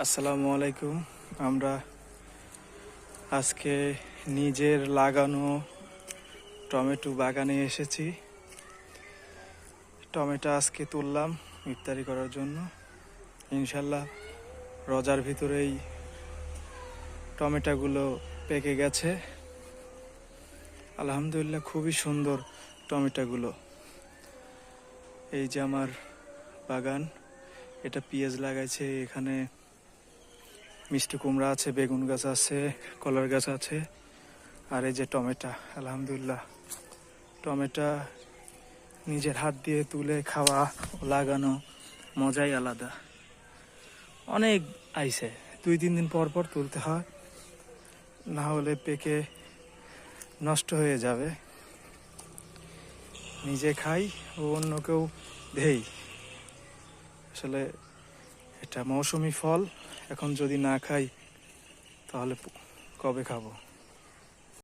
আসসালামু আলাইকুম। আমরা আজকে নিজের লাগানো টমেটো বাগানে এসেছি। টমেটো আজকে তুললাম ইফতারি করার জন্য। ইনশাল্লাহ রোজার ভিতরেই টমেটোগুলো পেকে গেছে। আলহামদুলিল্লাহ খুবই সুন্দর টমেটোগুলো। এই যে আমার বাগান, এটা পেঁয়াজ লাগাইছে, এখানে মিষ্টি কুমড়া আছে, বেগুন গাছ আছে, কলার গাছ আছে, আর এই যে টমেটো, আলহামদুলিল্লাহ। টমেটো নিজের হাত দিয়ে তুলে খাওয়া, লাগানো, মজাই আলাদা। অনেক আইসে দুই তিন দিন পর পর তুলতে হয়, না হলে পেকে নষ্ট হয়ে যাবে। নিজে খাই, ও অন্যকেও দেই। আসলে এটা মৌসুমি ফল এখন যদি না খাই তাহলে কবে খাব?